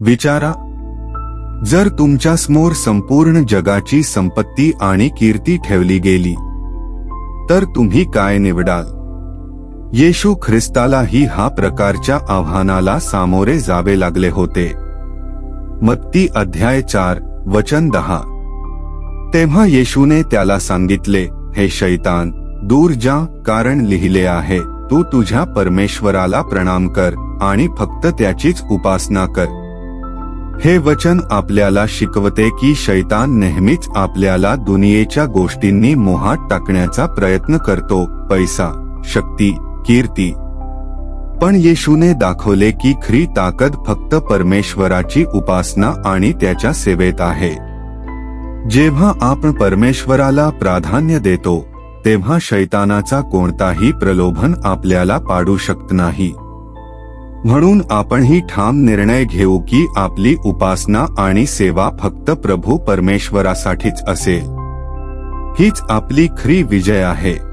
विचारा जर तुमच्यासमोर संपूर्ण जगाची संपत्ती आणि कीर्ती ठेवली गेली तर तुम्ही काय निवडाल? येशू ख्रिस्तालाही हा प्रकारच्या आव्हानाला सामोरे जावे लागले होते. मत्ती अध्याय चार वचन दहा. तेव्हा येशूने त्याला सांगितले हे शैतान दूर जा कारण लिहिले आहे तू तुझ्या परमेश्वराला प्रणाम कर आणि फक्त त्याचीच उपासना कर. हे वचन आपल्याला शिकवते की शैतान नेहमीच आपल्याला दुनियेच्या गोष्टींनी मोहात टाकण्याचा प्रयत्न करतो पैसा शक्ती कीर्ती. पण येशूने दाखवले की खरी ताकद फक्त परमेश्वराची उपासना आणि त्याच्या सेवेत आहे. जेव्हा आपण परमेश्वराला प्राधान्य देतो तेव्हा शैतानाचा कोणताही प्रलोभन आपल्याला पाडू शकत नाही. म्हणून आपणही ठाम निर्णय घेऊ की आपली उपासना आणि सेवा फक्त प्रभू परमेश्वरासाठीच असेल. हीच आपली खरी विजय आहे.